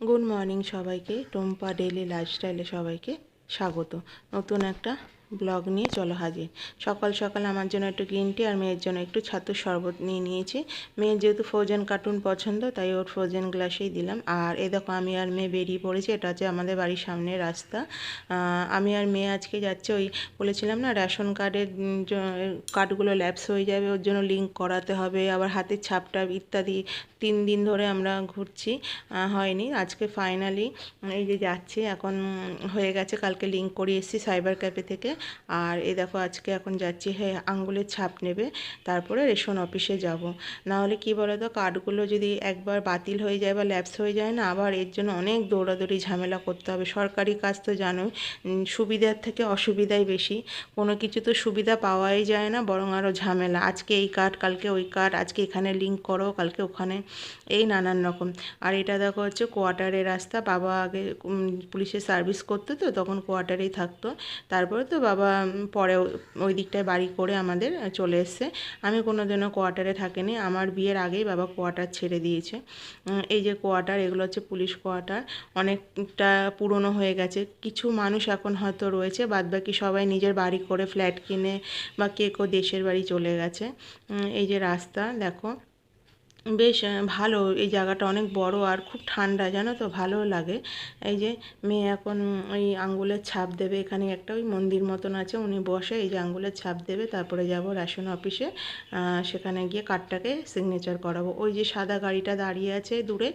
Good morning সবাইকে Tumpa daily লাইফস্টাইলে সবাইকে স্বাগত। নতুন একটা ব্লগ নিয়ে চলো হাজির। সকাল সকাল আমার জন্য একটু গ্রিন টি আর মেয়ের জন্য একটু ছাতুর শরবত নিয়ে নিয়েছি। মেয়ের যেহেতু ফ্রোজেন কার্টুন পছন্দ, তাই ওর ফ্রোজেন গ্লাসেই দিলাম। আর এ দেখো, আমি আর মেয়ে বেরিয়ে পড়েছি, এটা হচ্ছে আমাদের বাড়ির সামনের রাস্তা। আমি আর মেয়ে আজকে যাচ্ছে ওই বলেছিলাম না রেশন কার্ডের কার্ডগুলো ল্যাপস হয়ে যাবে, ওর জন্য লিঙ্ক করাতে হবে, আবার হাতের ছাপটা ইত্যাদি তিন দিন ধরে আমরা ঘুরছি। হয়নি, আজকে ফাইনালি এই যে যাচ্ছি, এখন হয়ে গেছে, কালকে লিঙ্ক করিয়ে এসেছি সাইবার ক্যাফে থেকে। আর এই দেখো আজকে এখন যাচ্ছি হ্যাঁ আঙ্গুলের ছাপ নেবে, তারপরে রেশন অফিসে যাব। না হলে কী বলো তো কার্ডগুলো যদি একবার বাতিল হয়ে যায় বা ল্যাপস হয়ে যায় না, আবার এর জন্য অনেক দৌড়াদৌড়ি ঝামেলা করতে হবে। সরকারি কাজ তো জানোই সুবিধার থেকে অসুবিধাই বেশি। কোনো কিছু তো সুবিধা পাওয়াই যায় না, বরং আরও ঝামেলা। আজকে এই কার্ড, কালকে ওই কার্ড, আজকে এখানে লিঙ্ক করো, কালকে ওখানে এই নানান রকম। আর এটা দেখো হচ্ছে কোয়ার্টারের রাস্তা, বাবা আগে পুলিশের সার্ভিস করতো তো, তখন কোয়ার্টারেই থাকতো। তারপরে তো বাবা পরে ওই দিকটায় বাড়ি করে আমাদের চলে এসছে। আমি কোনো দিনও কোয়ার্টারে থাকিনি। আমার বিয়ের আগেই বাবা কোয়ার্টার ছেড়ে দিয়েছে। এই যে কোয়ার্টার, এগুলো হচ্ছে পুলিশ কোয়ার্টার। অনেকটা পুরনো হয়ে গেছে। কিছু মানুষ এখন হয়তো রয়েছে, বাদবাকি সবাই নিজের বাড়ি করে ফ্ল্যাট কিনে বা কে কেউ দেশের বাড়ি চলে গেছে। এই যে রাস্তা, দেখো। বেশ ভালো। এই জায়গাটা অনেক বড় আর খুব ঠান্ডা, জানো তো? ভালো লাগে। এই যে মেয়ে এখন ওই আঙ্গুলের ছাপ দেবে এখানে একটা, ওই মন্দির মতন আছে, উনি বসে এই যে আঙ্গুলের ছাপ দেবে, তারপরে যাব রেশন অফিসে সেখানে গিয়ে কার্ডটাকে সিগনেচার করাবো। ওই যে সাদা গাড়িটা দাঁড়িয়ে আছে দূরে,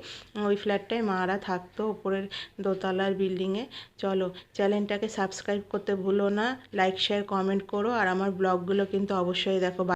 ওই ফ্ল্যাটটায় মারা থাকতো ওপরের দোতলার বিল্ডিংয়ে চলো চ্যানেলটাকে সাবস্ক্রাইব করতে ভুলো না লাইক শেয়ার কমেন্ট করো, আর আমার ব্লগগুলো কিন্তু অবশ্যই দেখো।